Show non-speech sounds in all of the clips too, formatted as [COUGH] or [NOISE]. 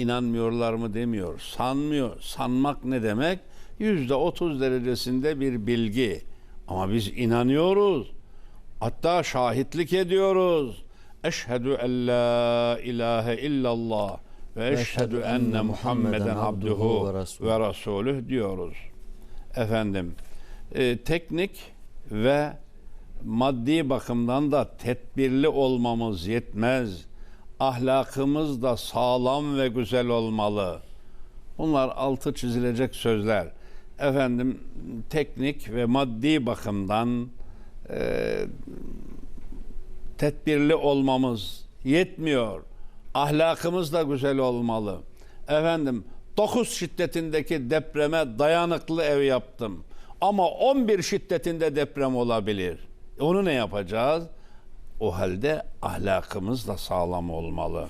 inanmıyorlar mı demiyor. Sanmıyor. Sanmak ne demek? Yüzde otuz derecesinde bir bilgi. Ama biz inanıyoruz. Hatta şahitlik ediyoruz. Eşhedü en la ilahe illallah ve eşhedü enne Muhammeden abduhu ve resulüh diyoruz. Efendim, e, teknik ve maddi bakımdan da tedbirli olmamız yetmez. Ahlakımız da sağlam ve güzel olmalı. Bunlar altı çizilecek sözler. Efendim teknik ve maddi bakımdan e, tedbirli olmamız yetmiyor. Ahlakımız da güzel olmalı. Efendim 9 şiddetindeki depreme dayanıklı ev yaptım. Ama 11 şiddetinde deprem olabilir. Onu ne yapacağız? O halde ahlakımız da sağlam olmalı.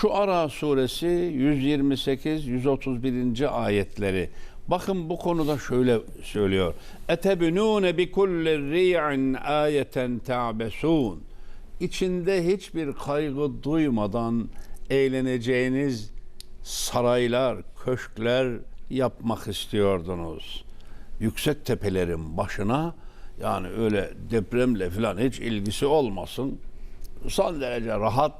Şu Ara suresi 128-131. ayetleri. Bakın bu konuda şöyle söylüyor. Etebünûne bi kulli ri'in ayeten ta'besun. İçinde hiçbir kaygı duymadan eğleneceğiniz saraylar, köşkler yapmak istiyordunuz. Yüksek tepelerin başına yani öyle depremle falan hiç ilgisi olmasın. Son derece rahat,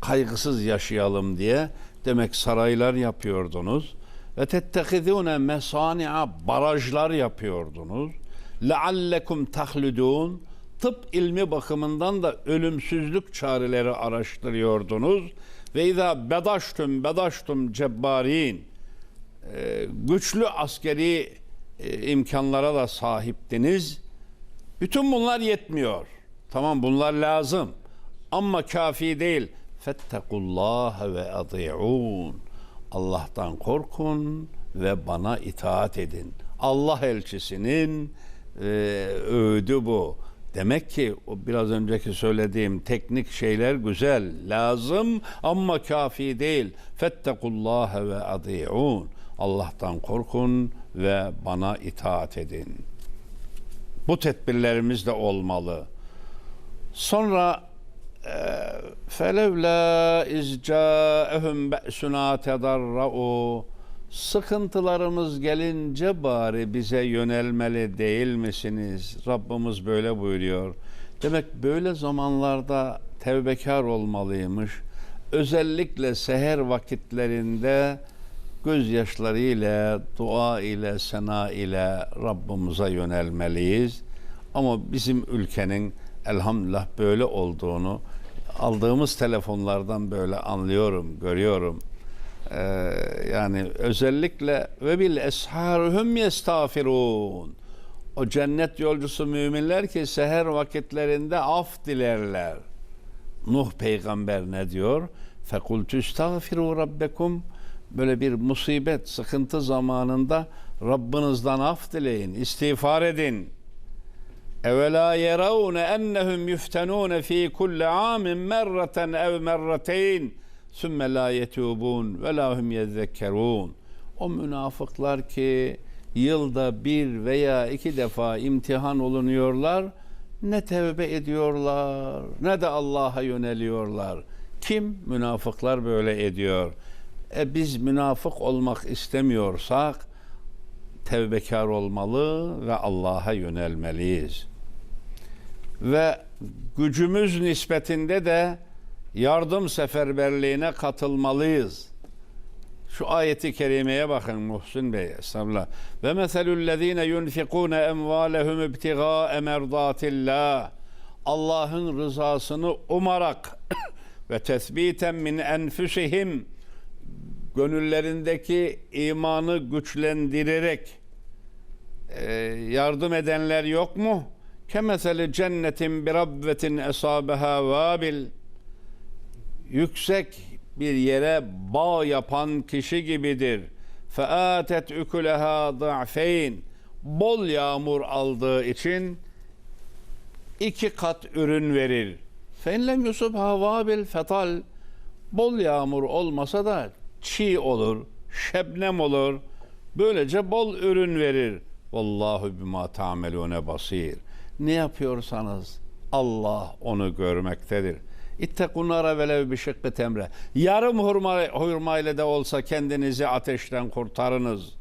kaygısız yaşayalım diye demek saraylar yapıyordunuz. Ve tettehidune mesani'a barajlar yapıyordunuz. Leallekum tahludun tıp ilmi bakımından da ölümsüzlük çareleri araştırıyordunuz. Ve izâ bedaştum bedaştum cebbarin Ee, güçlü askeri e, imkanlara da sahiptiniz. Bütün bunlar yetmiyor. Tamam bunlar lazım. Ama kafi değil. Fettekullaha ve adi'un. Allah'tan korkun ve bana itaat edin. Allah elçisinin e, öğüdü bu. Demek ki o biraz önceki söylediğim teknik şeyler güzel, lazım ama kafi değil. Fettekullaha ve adi'un. Allah'tan korkun ve bana itaat edin. Bu tedbirlerimiz de olmalı. Sonra felevla izcaehum be'suna tedarra'u sıkıntılarımız gelince bari bize yönelmeli değil misiniz? Rabbimiz böyle buyuruyor. Demek böyle zamanlarda tevbekar olmalıymış. Özellikle seher vakitlerinde gözyaşları ile, dua ile, sena ile Rabbimize yönelmeliyiz. Ama bizim ülkenin elhamdülillah böyle olduğunu aldığımız telefonlardan böyle anlıyorum, görüyorum. Ee, yani özellikle ve bil esharuhum yestağfirun. O cennet yolcusu müminler ki seher vakitlerinde af dilerler. Nuh peygamber ne diyor? Fekultu estağfiru rabbekum böyle bir musibet, sıkıntı zamanında Rabbinizden af dileyin, istiğfar edin. Evela yeravne ennehum yuftenun fi kulli amin merraten ev merrateyn sümme la yetubun ve la hum yezekkerun. O münafıklar ki yılda bir veya iki defa imtihan olunuyorlar, ne tevbe ediyorlar, ne de Allah'a yöneliyorlar. Kim? Münafıklar böyle ediyor. E biz münafık olmak istemiyorsak tevbekar olmalı ve Allah'a yönelmeliyiz. Ve gücümüz nispetinde de yardım seferberliğine katılmalıyız. Şu ayeti kerimeye bakın Muhsin Bey estağfurullah. Ve meselüllezine yunfikune emvalehum ibtigâe merdatillah. Allah'ın rızasını umarak [COUGHS] ve tesbiten min enfusihim gönüllerindeki imanı güçlendirerek e, yardım edenler yok mu? Kemeseli cennetin bir rabbetin esabeha vabil yüksek bir yere bağ yapan kişi gibidir. Featet ükuleha da'feyn bol yağmur aldığı için iki kat ürün verir. Fenlem yusubha vabil fetal bol yağmur olmasa da çiğ olur, şebnem olur. Böylece bol ürün verir. Vallahu bima tamelune basir. Ne yapıyorsanız Allah onu görmektedir. İttekunara velev bir şıkkı temre. Yarım hurma, hurma ile de olsa kendinizi ateşten kurtarınız.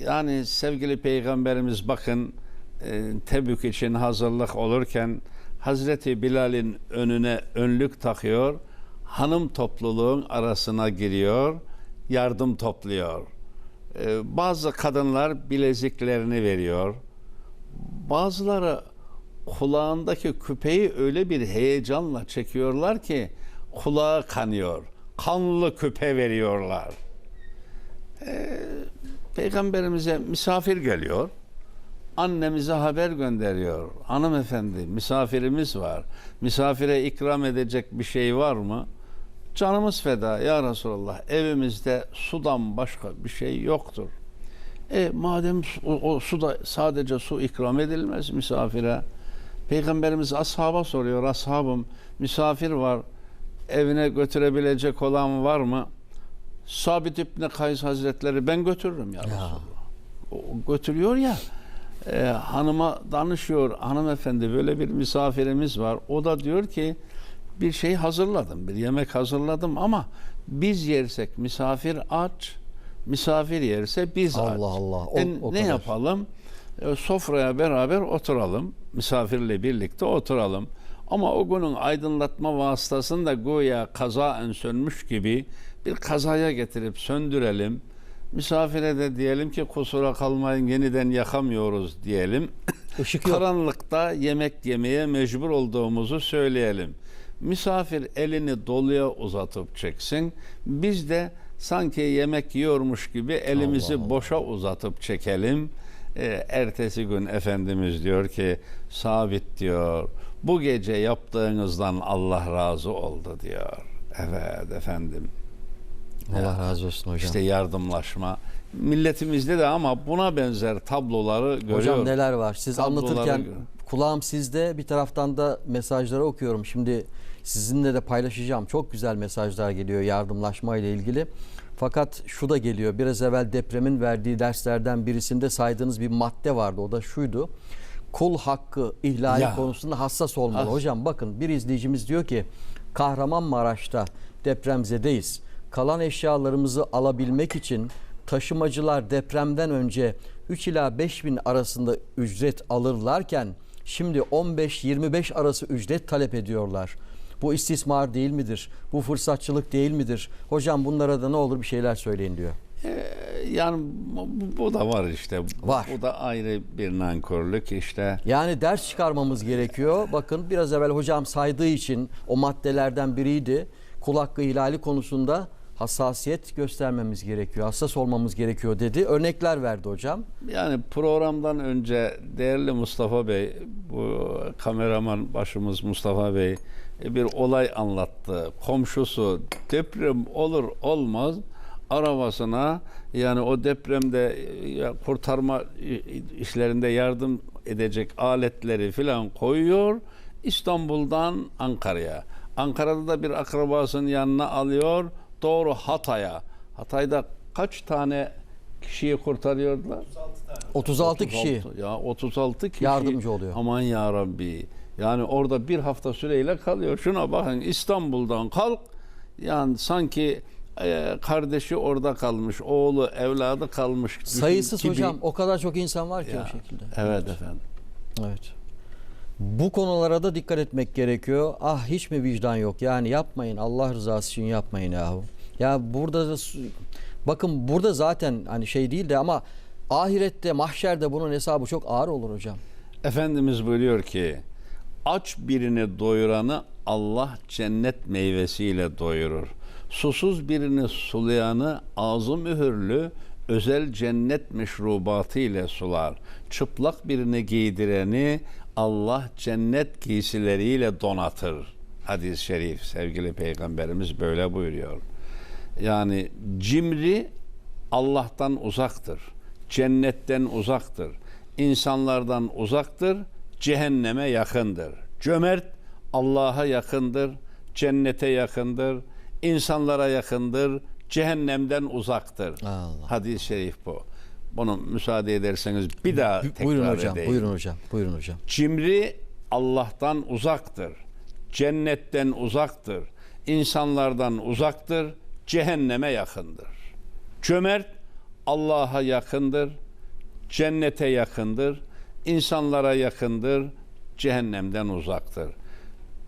Yani sevgili peygamberimiz bakın e, Tebük için hazırlık olurken Hazreti Bilal'in önüne önlük takıyor. Hanım topluluğun arasına giriyor. Yardım topluyor. E, bazı kadınlar bileziklerini veriyor. Bazıları kulağındaki küpeyi öyle bir heyecanla çekiyorlar ki kulağı kanıyor. Kanlı küpe veriyorlar. Peygamberimize misafir geliyor. Annemize haber gönderiyor. Hanımefendi misafirimiz var. Misafire ikram edecek bir şey var mı? Canımız feda ya Resulallah. Evimizde sudan başka bir şey yoktur. E madem o, o suda sadece su ikram edilmez misafire. Peygamberimiz ashaba soruyor. Ashabım misafir var. Evine götürebilecek olan var mı? Sabit İbni Kays Hazretleri ben götürürüm ya, Resulallah. O götürüyor ya e, hanıma danışıyor hanımefendi böyle bir misafirimiz var. O da diyor ki bir şey hazırladım bir yemek hazırladım ama biz yersek misafir aç misafir yerse biz aç. Allah Allah, o- E, o ne kadar. yapalım? E, sofraya beraber oturalım. Misafirle birlikte oturalım. Ama o günün aydınlatma vasıtasını da güya kazaen sönmüş gibi bir kazaya getirip söndürelim. Misafire de diyelim ki kusura kalmayın yeniden yakamıyoruz diyelim. Işık. Karanlıkta yemek yemeye mecbur olduğumuzu söyleyelim. Misafir elini doluya uzatıp çeksin. Biz de sanki yemek yiyormuş gibi elimizi Allah Allah. boşa uzatıp çekelim. Ee, ertesi gün Efendimiz diyor ki sabit diyor bu gece yaptığınızdan Allah razı oldu diyor. Evet efendim. Allah razı olsun hocam. İşte yardımlaşma. Milletimizde de ama buna benzer tabloları görüyorum. Hocam neler var? Siz Tabloları anlatırken kulağım sizde bir taraftan da mesajları okuyorum. Şimdi sizinle de paylaşacağım. Çok güzel mesajlar geliyor yardımlaşma ile ilgili. Fakat şu da geliyor. Biraz evvel depremin verdiği derslerden birisinde saydığınız bir madde vardı. O da şuydu. Kul hakkı ihlali Ya. konusunda hassas olmalı. As- Hocam bakın bir izleyicimiz diyor ki Kahramanmaraş'ta depremzedeyiz. Kalan eşyalarımızı alabilmek için taşımacılar depremden önce 3 ila 5 bin arasında ücret alırlarken şimdi 15-25 arası ücret talep ediyorlar. Bu istismar değil midir? Bu fırsatçılık değil midir? Hocam bunlara da ne olur bir şeyler söyleyin diyor. Ee, yani bu, bu da var işte. Var. Bu da ayrı bir nankörlük işte. Yani ders çıkarmamız gerekiyor. Bakın biraz evvel hocam saydığı için o maddelerden biriydi. Kul hakkı ihlali konusunda hassasiyet göstermemiz gerekiyor. Hassas olmamız gerekiyor dedi. Örnekler verdi hocam. Yani programdan önce değerli Mustafa Bey, bu kameraman başımız Mustafa Bey bir olay anlattı. Komşusu deprem olur olmaz arabasına yani o depremde e, kurtarma e, işlerinde yardım edecek aletleri filan koyuyor. İstanbul'dan Ankara'ya. Ankara'da da bir akrabasının yanına alıyor. Doğru Hatay'a. Hatay'da kaç tane kişiyi kurtarıyordular? 36 kişi 36, Ya 36 kişi. Yardımcı oluyor. Aman ya Rabbi. Yani orada bir hafta süreyle kalıyor. Şuna bakın İstanbul'dan kalk. Yani sanki e, kardeşi orada kalmış, oğlu, evladı kalmış. sayısız gibi. hocam o kadar çok insan var ki Ya, o şekilde. Evet efendim. Evet. Bu konulara da dikkat etmek gerekiyor. Ah hiç mi vicdan yok? Yani yapmayın Allah rızası için yapmayın yahu. Ya burada da bakın burada zaten hani şey değil de ama ahirette mahşerde bunun hesabı çok ağır olur hocam. Efendimiz buyuruyor ki aç birini doyuranı Allah cennet meyvesiyle doyurur. Susuz birini sulayanı ağzı mühürlü özel cennet meşrubatı ile sular. Çıplak birini giydireni Allah cennet giysileriyle donatır. Hadis-i şerif sevgili peygamberimiz böyle buyuruyor. Yani cimri Allah'tan uzaktır. Cennetten uzaktır. insanlardan uzaktır. Cehenneme yakındır. Cömert Allah'a yakındır. Cennete yakındır. insanlara yakındır. Cehennemden uzaktır. Allah. Hadis-i şerif bu. Bunu müsaade ederseniz bir daha tekrar buyurun hocam, edeyim. buyurun hocam, buyurun hocam. Cimri Allah'tan uzaktır. cennetten uzaktır, insanlardan uzaktır, cehenneme yakındır. Cömert Allah'a yakındır, cennete yakındır, insanlara yakındır, cehennemden uzaktır.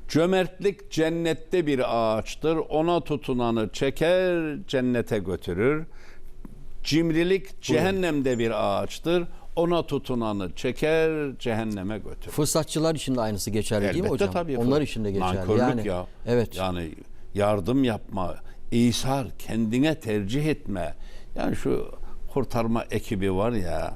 Cömertlik cennette bir ağaçtır. Ona tutunanı çeker, cennete götürür. Cimrilik cehennemde bir ağaçtır. Ona tutunanı çeker, cehenneme götürür. Fırsatçılar için de aynısı geçerli değil mi Elbette hocam? tabii. Onlar için de geçerli. Nankörlük yani, ya. Evet. Yani yardım yapma, İsar, kendine tercih etme. Yani şu kurtarma ekibi var ya,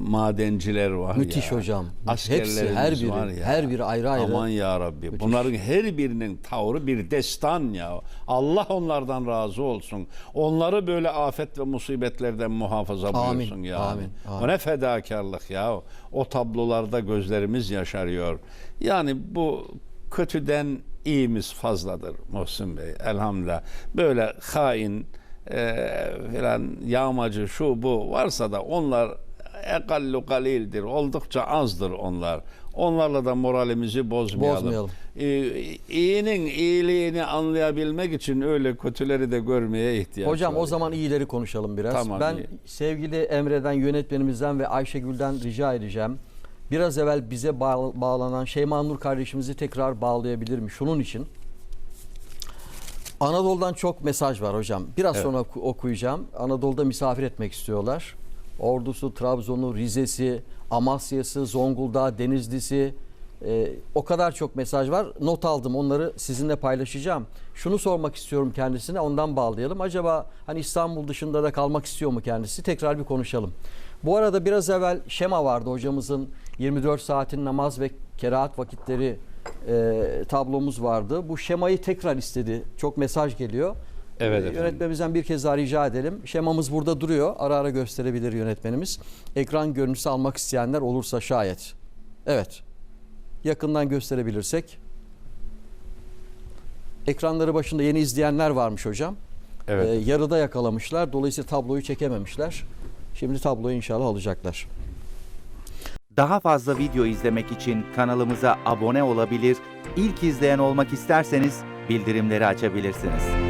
madenciler var Müthiş ya. hocam. Askerlerimiz Hepsi, her biri, var ya. her biri ayrı ayrı. Aman ya Rabbi. Bunların her birinin tavrı bir destan ya. Allah onlardan razı olsun. Onları böyle afet ve musibetlerden muhafaza Amin, buyursun ya. amin, amin. O ne fedakarlık ya. O tablolarda gözlerimiz yaşarıyor. Yani bu kötüden iyimiz fazladır Muhsin Bey. Elhamdülillah. Böyle hain e, filan yağmacı şu bu varsa da onlar ekallu galildir. Oldukça azdır onlar. Onlarla da moralimizi bozmayalım. Bozmayalım. Ee, iyinin iyiliğini anlayabilmek için öyle kötüleri de görmeye ihtiyaç Hocam var. o zaman iyileri konuşalım biraz. Tamam, ben iyi. sevgili Emre'den, yönetmenimizden ve Ayşegül'den rica edeceğim. Biraz evvel bize bağ- bağlanan Şeyma Nur kardeşimizi tekrar bağlayabilir mi? Şunun için. Anadolu'dan çok mesaj var hocam. Biraz Evet. sonra oku- okuyacağım. Anadolu'da misafir etmek istiyorlar. Ordusu, Trabzon'u, Rize'si, Amasya'sı, Zonguldak'ı, Denizli'si e, o kadar çok mesaj var. Not aldım onları sizinle paylaşacağım. Şunu sormak istiyorum kendisine ondan bağlayalım. Acaba hani İstanbul dışında da kalmak istiyor mu kendisi? Tekrar bir konuşalım. Bu arada biraz evvel şema vardı hocamızın 24 saatin namaz ve kerahat vakitleri e, tablomuz vardı. Bu şemayı tekrar istedi. Çok mesaj geliyor. Evet E, efendim. Yönetmenimizden bir kez daha rica edelim. Şemamız burada duruyor. Ara ara gösterebilir yönetmenimiz. Ekran görüntüsü almak isteyenler olursa şayet. Evet. Yakından gösterebilirsek. Ekranları başında yeni izleyenler varmış hocam. Evet. Ee, yarıda yakalamışlar. Dolayısıyla tabloyu çekememişler. Şimdi tabloyu inşallah alacaklar. Daha fazla video izlemek için kanalımıza abone olabilir, ilk izleyen olmak isterseniz bildirimleri açabilirsiniz.